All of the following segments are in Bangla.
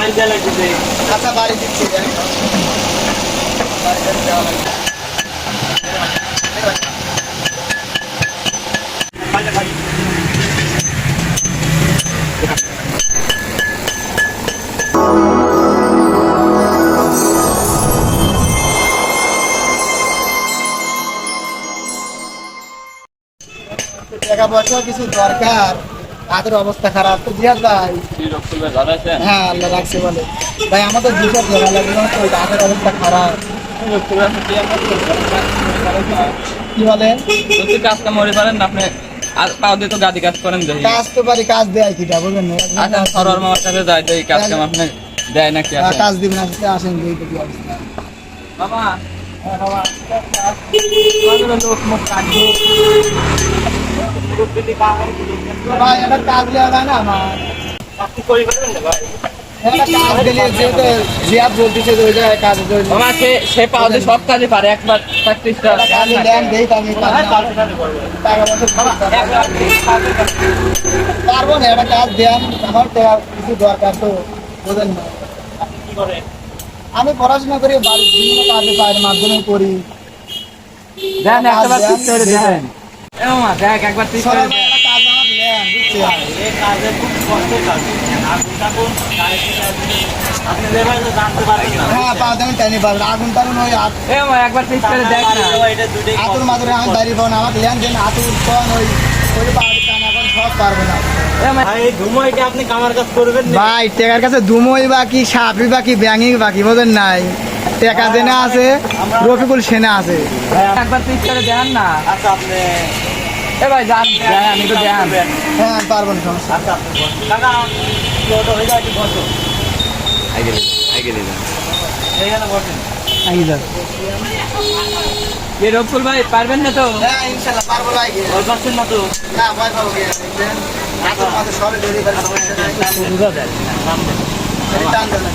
বাড়ি দেওয়া লাগছে আচ্ছা বাড়ি দিচ্ছি বাড়িতে দেওয়া লাগবে। টাকা পয়সা কিছু দরকার হাতের অবস্থা খারাপ। তো জিয়াদ ভাই। হ্যাঁ আল্লাহ রাখছে বলে। ভাই আমাদের দুশো টাকা লাগবে হাতের অবস্থা খারাপ। কি বলে? যদি কাজটা মরে পারেন আপনি আর পাও দিয়ে তো গাদি কাজ করেন দেখি। কাজ তো পারি কাজ দেয় কিটা বুঝলেন না? আচ্ছা সরোয়ার মামার কাছে যাই তো এই কাজ কাম আপনি দেয় নাকি হ্যাঁ, আসেন। কাজ দিবেন আসতে আসেন দুই তো কি অবস্থা। মামা হ্যাঁ, বাবা, লোক মুখ কাটবো। ভাই কাজ না আমার আপনি না ভাই সে সে পাও দিয়ে সব কাজে পারে একবার প্র্যাকটিসটা পারব না একটা কাজ দেন আমার কিছু দরকার তো বোঝেন না? আমি পড়াশোনা করি বাড়ির বিভিন্ন কাজে পায়ের মাধ্যমে করি দেন একবার দেন, দেখ একবার ঠিক করে সবাই দেন একটা কাজ আমার দেন বুঝছেন এই কাজে খুব কষ্টের কাজ। আগুন টাগুন, গায়ে থেকে আগুন। আপনি যেভাবে তো জানতে পারবেন না। হ্যাঁ একবার ঠিক করে দেখ পানি না দেওয়া এটা দুটোই আতুর মাতুরে আমি দাঁড়িয়ে পাবো না। আমার লেন দেন আতুর কোন ওই ওই পাহাড়ি সব পারব না। ভাই, এই ধুমোয় আপনি কামার কাজ করবেন না? ভাই টেকার কাছে দুমই বাকি সাপই বাকি ব্যাঙি বাকি বোঝেন নাই? টেকা জেনা আছে রফিকুল সেনা আছে। একবার করে দেন না। আচ্ছা, আপনি এ ভাই যান আমি তো দেন হ্যাঁ আমি পারব না সমস্যা আচ্ছা। কাকা, কি ওটা হয়ে যায় বসো? এইখানে বসেন। এ রফুল ভাই পারবেন না তো? হ্যাঁ ইনশাল্লাহ পারব ভাই ভয় পাচ্ছেন না তো? ভয় পাবো কি ধরে সমস্যা নাই। টান দেন। টান দেন।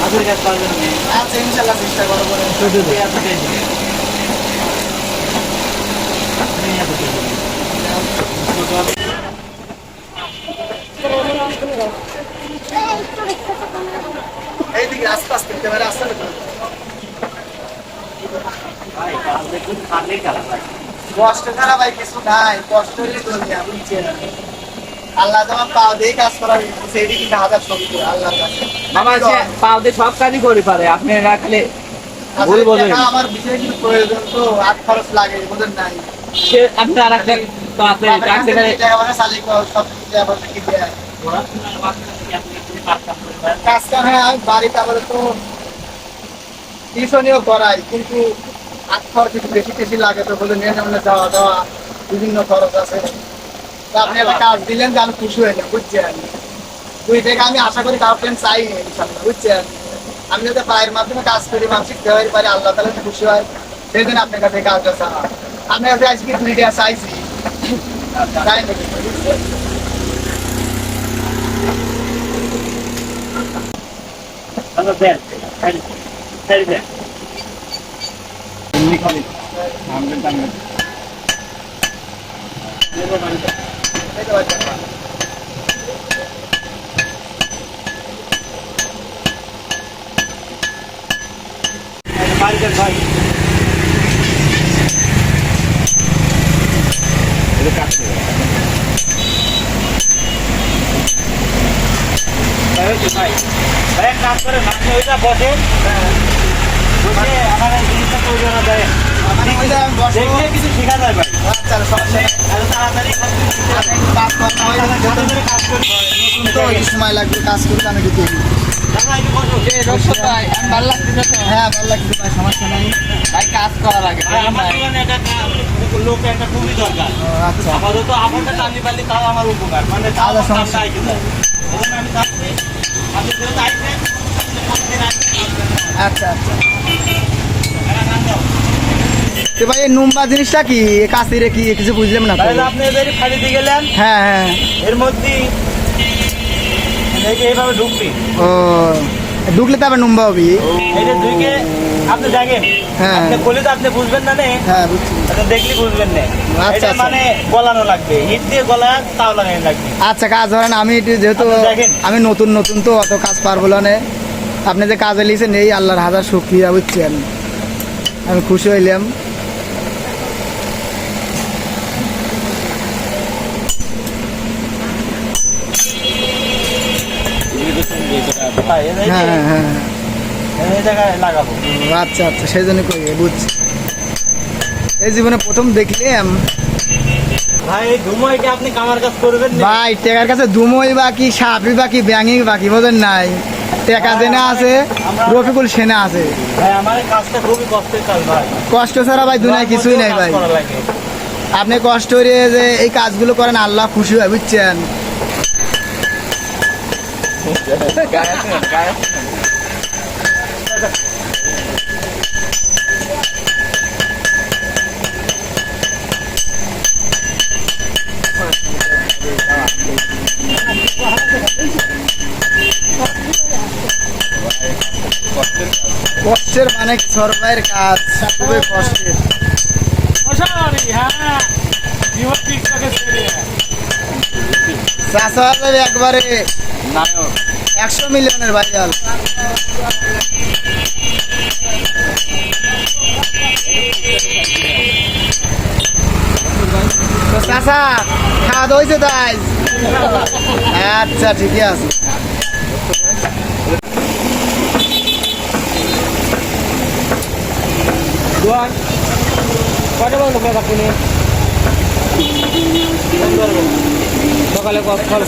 হাতের কাজ পারবেন। আচ্ছা ইনশাল্লাহ চেষ্টা করব। এইদিকে আস্তে আস্তে পারে আস্তে ভাই, কাজ দেখুন, খাটলেই খারাপ লাগে। কষ্ট ছাড়া ভাই কিছু নাই কষ্টেরই দুনিয়া বুঝছেন আল্লাহ তোমার পাও দিয়ে কাজ করা সেইটি কিন্তু হাজার শক্তি। আল্লাহর কাছে মামা পাও দিয়ে সব কাজই করে পারে। আপনি ভুল। আমার বিশেষ কিছু প্রয়োজন তো হাত খরচ লাগে বোঝেন নাই। সে আপনি আর একটা তো আছে ট্যাক্সি গাড়ি টাকা পয়সা সব কিছু দেয়া কি দেয়া। পড়াশোনার মাধ্যমে কি আপনি একটু কাজ কাম হ্যাঁ তো টিউশনিও করাই কিন্তু হাত খরচ একটু বেশি বেশি লাগে তো বলে নিয়ে সামনে যাওয়া দাওয়া বিভিন্ন খরচ আছে। আপনি একটা কাজ দিলেন যে আমি খুশি হয়ে যাই বুঝছেন? দুই থেকে আমি আশা করি কারও ফ্রেন্ড চাই ইনশাল্লাহ বুঝছেন? আমি যদি পায়ের মাধ্যমে কাজ করি মানসিক দেওয়ার পারি আল্লাহ তাহলে খুশি হয় সেই দিন আপনার কাছে কাজটা চাওয়া। আপনার কাছে আজকে দুইটা চাইছি। নাকি বুঝছেন? এক কাজ করেন, আপনি ওইটা। বসে আমার জিনিসটা তৈরি করা যায়। মানে ওই যে আমি বসবো। দেখলে কিছু শেখা যায় ভাই। আচ্ছা, সমস্যা নেই। এত তাড়াতাড়ি সব কিছু শিখতে আমি হবে। একটু কাজ করতে হয়, যত ধরে কাজ করতে হয়, নতুন তো এই সময় লাগবে কাজ করতে আমি রফুল ভাই ভালো হ্যাঁ ভালো লাগছে ভাই সমস্যা নাই। ভাই কাজ করা লাগে ভাই, আমার দোকানে একটা লোক একটা খুবই দরকার। আচ্ছা। আপাতত আপনারটা টানি পারলে তাও আমার উপকার। মানে তাও সমস্যা। আইতে যায় এই জন্য আমি চাচ্ছি আপনি যেহেতু আইছেন আচ্ছা আচ্ছা। তো ভাই নুম্বা জিনিসটা কি? কাশিরে কি? কিছু বুঝলাম না আপনি এবারে ফাড়ি দিয়ে গেলেন। হ্যাঁ হ্যাঁ। এর মধ্যে এই যে এইভাবে ঢুকবি। ও ঢুকলে তবে নুম্বা হবি। এই যে ঢুকে আপনি দেখেন হ্যাঁ। আপনি বলে তো আপনি বুঝবেন না নে। হ্যাঁ বুঝছি। আপনি দেখলে বুঝবেন না। আচ্ছা, আচ্ছা। মানে গলানো লাগবে। হিট দিয়ে গলা তাও লাগানো লাগবে। আচ্ছা কাজ ধরেন আমি যেহেতু। আমি নতুন নতুন তো অত কাজ পারব না। আপনি যে কাজে লিখেছেন এই আল্লাহর হাজার শুক্রিয়া বুঝছেন? আমি খুশি হইলাম। জায়গায় লাগাবো। আচ্ছা আচ্ছা সেই জন্য করি বুঝছি। এই জীবনে প্রথম দেখলাম ভাই ধুমোইকে আপনি কামার কাজ করবেন না ভাই টেকার কাছে দুমই বাকি সাপই বাকি ব্যাঙি বাকি বোঝেন নাই। টেকা জেনে আছে রফিকুল সেনা আছে। ভাই আমার কাজটা খুবই কষ্টের কাজ ভাই। কষ্ট ছাড়া ভাই দুনিয়ায় কিছুই নাই ভাই। আপনি কষ্ট করে যে এই কাজগুলো করেন আল্লাহ খুশি হয় বুঝছেন? কষ্টের মানে সরকারের কাজ খুবই কষ্টের। চাষা যাবে একবারে একশো মিলিয়নের ভাইরাল। তো চাষা খাওয়া হয়েছে তাই? আচ্ছা ঠিকই আছে। দোয়ান কটা বন্ধ করে রাখুন Thank কল